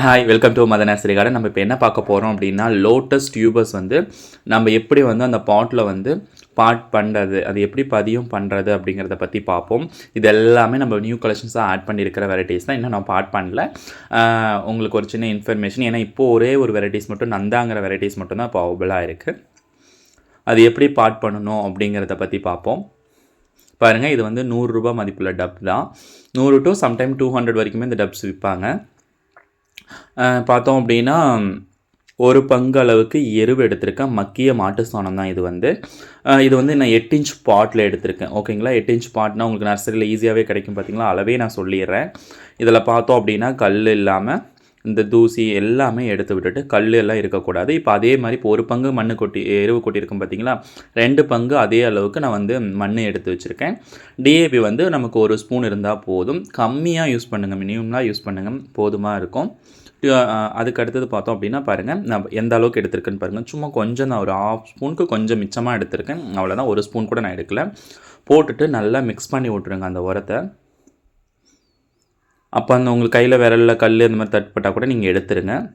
Hi welcome to மதனாசிரி garden நம்ம இப்போ என்ன பார்க்க போகிறோம் அப்படின்னா லோட்டஸ் டியூபர்ஸ் வந்து நம்ம எப்படி வந்து அந்த பாட்டில் வந்து பாட் பண்ணுறது அது எப்படி பதியம் பண்ணுறது அப்படிங்கிறத பற்றி பார்ப்போம். இது எல்லாமே நம்ம நியூ கலெக்ஷன்ஸாக ஆட் பண்ணியிருக்கிற வெரைட்டிஸ் தான். இன்னும் நான் பாட் பண்ணல. உங்களுக்கு ஒரு சின்ன இன்ஃபர்மேஷன் ஏன்னா இப்போது ஒரே ஒரு வெரைட்டிஸ் மட்டும் நந்தாங்கிற வெரைட்டிஸ் மட்டும் தான் இப்போ அவைபிளாக இருக்குது அது எப்படி பாட் பண்ணணும் அப்படிங்கிறத பற்றி பார்ப்போம். பாருங்கள் இது வந்து நூறுரூபா மதிப்புள்ள டப் தான். நூறு டு சம்டைம் டூ ஹண்ட்ரட் வரைக்குமே இந்த டப்ஸ் விற்பாங்க. பார்த்தோம் அப்படின்னா ஒரு பங்கு அளவுக்கு எருவு எடுத்திருக்கேன். மக்கிய மாட்டு சாணம் தான் இது வந்து. இது வந்து நான் எட்டு இன்ச் பாட்டில் எடுத்திருக்கேன். ஓகேங்களா எட்டு இன்ச் பாட்னா உங்களுக்கு நர்சரியில் ஈஸியாகவே கிடைக்கும் பார்த்தீங்களா? அளவே நான் சொல்லிடுறேன். இதில் பார்த்தோம் அப்படின்னா கல் இல்லாமல் இந்த தூசி எல்லாமே எடுத்து விட்டுட்டு கல் எல்லாம் இருக்கக்கூடாது. இப்போ அதே மாதிரி இப்போ ஒரு பங்கு மண் கொட்டி எருவு கொட்டியிருக்கும் பார்த்தீங்களா ரெண்டு பங்கு அதே அளவுக்கு நான் வந்து மண் எடுத்து வச்சுருக்கேன். டிஏபி வந்து நமக்கு ஒரு ஸ்பூன் இருந்தால் போதும். கம்மியாக யூஸ் பண்ணுங்கள் மினிமம்லாம் யூஸ் பண்ணுங்கள் போதுமாக இருக்கும். அதுக்கு அடுத்தது பார்த்தோம் அப்படின்னா பாருங்கள் நான் எந்த அளவுக்கு எடுத்திருக்கேன்னு பாருங்கள் சும்மா கொஞ்சம் நான் ஒரு ஆஃப் ஸ்பூனுக்கு கொஞ்சம் மிச்சமாக எடுத்திருக்கேன். அவ்வளோதான் ஒரு ஸ்பூன் கூட நான் எடுக்கல. போட்டுட்டு நல்லா மிக்ஸ் பண்ணி விட்ருங்க அந்த உரத்தை. அப்போ அந்த உங்களுக்கு கையில் விரலில் கல் இந்த மாதிரி தட்டுப்பட்டால் கூட நீங்கள் எடுத்துருங்க.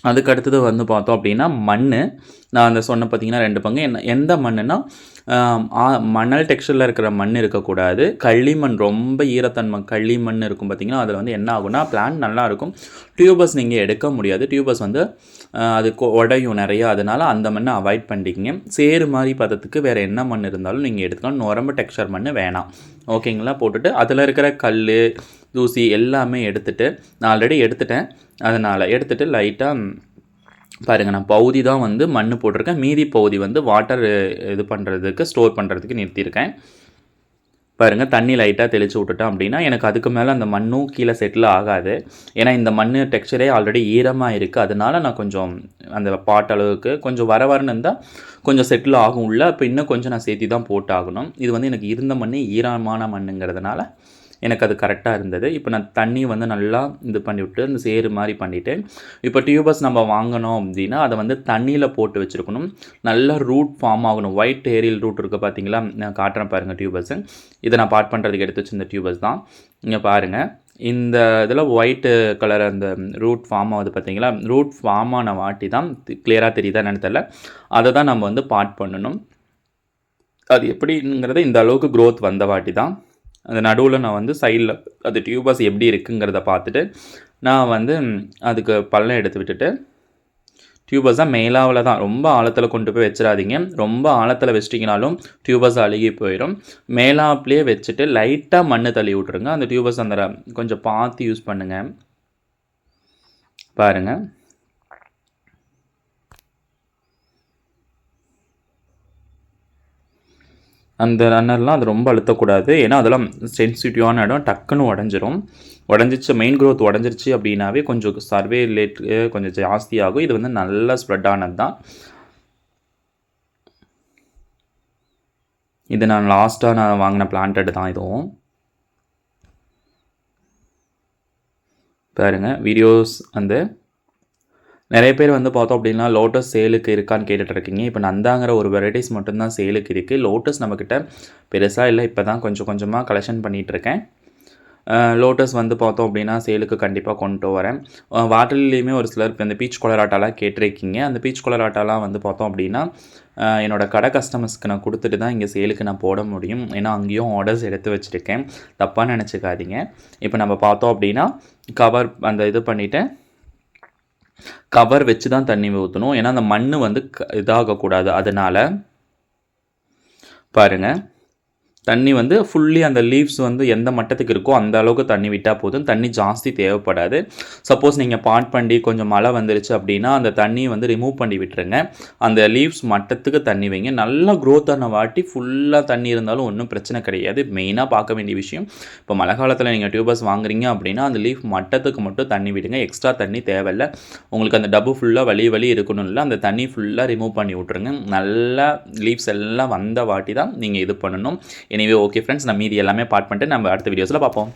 அதுக்கு அடுத்தது வந்து பார்த்தோம் அப்படின்னா மண் நான் அந்த சொன்ன பார்த்தீங்கன்னா ரெண்டு பங்கு. என்ன எந்த மண்ணுனா ஆ- மணல் டெக்ஸ்டரில் இருக்கிற மண் இருக்கக்கூடாது. களிமண் ரொம்ப ஈரத்தன்மை களிமண் இருக்கும் பார்த்தீங்கன்னா அதில் வந்து என்ன ஆகும்னா பிளான்ட் நல்லாயிருக்கும் டியூபஸ் நீங்கள் எடுக்க முடியாது. டியூபஸ் வந்து அது கொ- உடையும் நிறையா. அதனால் அந்த மண்ணை அவாய்ட் பண்ணிக்கிங்க. சேறு மாதிரி பதத்துக்கு வேறு என்ன மண் இருந்தாலும் நீங்கள் எடுத்துக்கலாம். நுரம்பு டெக்ஸ்சர் மண் வேணாம். ஓகேங்களா போட்டுட்டு அதில் இருக்கிற கல் தூசி எல்லாமே எடுத்துகிட்டு நான் ஆல்ரெடி எடுத்துட்டேன். அதனால் எடுத்துகிட்டு லைட்டாக பாருங்கள் நான் பகுதி தான் வந்து மண் போட்டிருக்கேன். மீதி பகுதி வந்து வாட்டர் இது பண்ணுறதுக்கு ஸ்டோர் பண்ணுறதுக்கு நிறுத்தியிருக்கேன். பாருங்கள் தண்ணி லைட்டாக தெளித்து விட்டுட்டோம் அப்படின்னா எனக்கு அதுக்கு மேலே அந்த மண்ணும் கீழே செட்டில் ஆகாது. ஏன்னா இந்த மண் டெக்ஸ்சரே ஆல்ரெடி ஈரமாக இருக்குது அதனால நான் கொஞ்சம் அந்த பாட் அளவுக்கு கொஞ்சம் வர வரன்னு இருந்தால் கொஞ்சம் செட்டில் ஆகும். உள்ள அப்போ இன்னும் கொஞ்சம் நான் சேர்த்தி தான் போட்டாகணும். இது வந்து எனக்கு இருந்த மண் ஈரமான மண்ணுங்கிறதுனால எனக்கு அது கரெக்டாக இருந்தது. இப்போ நான் தண்ணி வந்து நல்லா இது பண்ணி விட்டு அந்த சேரு மாதிரி பண்ணிவிட்டு இப்போ டியூபஸ் நம்ம வாங்கினோம் அப்படின்னா அதை வந்து தண்ணியில் போட்டு வச்சுருக்கணும். நல்லா ரூட் ஃபார்ம் ஆகணும். ஒயிட் ஏரியல் ரூட் இருக்குது பார்த்தீங்களா? நான் காட்டுறேன் பாருங்கள் டியூபர்ஸு இதை நான் பார்ட் பண்ணுறதுக்கு எடுத்து வச்சிருந்த டியூபர்ஸ் தான். இங்கே பாருங்கள் இந்த இதில் ஒயிட்டு கலர் அந்த ரூட் ஃபார்ம் ஆகுது பார்த்தீங்களா? ரூட் ஃபார்ம் ஆன வாட்டி தான் கிளியராக தெரியுதா என்னன்னு அதை தான் நம்ம வந்து பாட் பண்ணணும். அது எப்படிங்கிறத இந்த அளவுக்கு க்ரோத் வந்த வாட்டி தான். அந்த நடுவில் நான் வந்து சைடில் அது டியூபஸ் எப்படி இருக்குங்கிறத பார்த்துட்டு நான் வந்து அதுக்கு பள்ளம் எடுத்து விட்டுட்டு டியூபர்ஸாக மேலாவில் தான். ரொம்ப ஆழத்தில் கொண்டு போய் வச்சிடாதீங்க. ரொம்ப ஆழத்தில் வச்சிட்டிங்கனாலும் டியூபர்ஸ் அழுகி போயிடும் மேலாப்லேயே வச்சுட்டு லைட்டாக மண் தள்ளி விட்ருங்க அந்த டியூபர்ஸ் அந்த கொஞ்சம் பார்த்து யூஸ் பண்ணுங்கள் பாருங்கள் அந்த ரன்னர்லாம் அது ரொம்ப அழுத்தக்கூடாது. ஏன்னா அதெல்லாம் சென்சிட்டிவான இடம் டக்குன்னு உடஞ்சிரும். உடஞ்சிச்சு மெயின் க்ரோத் உடஞ்சிருச்சு அப்படின்னாவே கொஞ்சம் சர்வே லேட் கொஞ்சம் ஜாஸ்தி ஆகும் இது வந்து நல்லா ஸ்ப்ரெட் ஆனது தான் இது நான் லாஸ்ட்டாக நான் வாங்கின பிளான்டட் தான் இதுவும். பாருங்க வீடியோஸ் அந்த நிறைய பேர் வந்து பார்த்தோம் அப்படின்னா லோட்டஸ் சேலுக்கு இருக்கான்னு கேட்டுட்டு இருக்கீங்க இப்போ நந்தாங்கிற ஒரு வெரைட்டிஸ் மட்டும்தான் சேலுக்கு இருக்குது லோட்டஸ் நம்மக்கிட்ட பெருசாக இல்லை. இப்போ தான் கொஞ்சம் கொஞ்சமாக கலெக்ஷன் பண்ணிகிட்டு இருக்கேன் லோட்டஸ் வந்து பார்த்தோம் அப்படின்னா சேலுக்கு கண்டிப்பாக கொண்டு வரேன். வாட்டர்லேயுமே ஒரு சிலர் இப்போ இந்த பீச் கொலராட்டாலாம் கேட்டிருக்கீங்க. அந்த பீச் கொலராட்டாலாம் வந்து பார்த்தோம் அப்படின்னா என்னோடய கடை கஸ்டமர்ஸ்க்கு நான் கொடுத்துட்டு தான் இங்கே சேலுக்கு நான் போட முடியும். ஏன்னா அங்கேயும் ஆர்டர்ஸ் எடுத்து வச்சுருக்கேன். தப்பாக நினச்சிக்காதீங்க. இப்போ நம்ம பார்த்தோம் அப்படின்னா கவர் அந்த இது பண்ணிவிட்டு கவர் வச்சு தான் தண்ணி ஊற்றணும் ஏன்னா அந்த மண் வந்து க- இதாகக்கூடாது. அதனால் பாருங்கள் தண்ணி வந்து ஃபுல்லி அந்த லீவ்ஸ் வந்து எந்த மட்டத்துக்கு இருக்கோ அந்த அளவுக்கு தண்ணி விட்டால் போதும். தண்ணி ஜாஸ்தி தேவைப்படாது. சப்போஸ் நீங்கள் பாட் பண்ணி கொஞ்சம் மழை வந்துருச்சு அப்படின்னா அந்த தண்ணியை வந்து ரிமூவ் பண்ணி விட்டுருங்க. அந்த லீவ்ஸ் மட்டத்துக்கு தண்ணி வைங்க. நல்லா க்ரோத்தான ஆன வாட்டி ஃபுல்லாக தண்ணி இருந்தாலும் ஒன்றும் பிரச்சனை கிடையாது. மெயினாக பார்க்க வேண்டிய விஷயம் இப்போ மழை காலத்தில் நீங்கள் டியூபர்ஸ் வாங்குறீங்க அப்படின்னா அந்த லீஃப் மட்டத்துக்கு மட்டும் தண்ணி விடுங்க. எக்ஸ்ட்ரா தண்ணி தேவையில்லை. உங்களுக்கு அந்த டப்பு ஃபுல்லாக வலி வலி இருக்கணும் இல்லை அந்த தண்ணி ஃபுல்லாக ரிமூவ் பண்ணி விட்ருங்க நல்லா லீவ்ஸ் எல்லாம் வந்த வாட்டி தான் நீங்கள் இது பண்ணணும். எனிவே ஓகே ஃப்ரெண்ட்ஸ் நான் மீதி எல்லாமே பார்ட் பண்ணிட்டு நம்ம அடுத்த வீடியோஸில் பார்ப்போம்.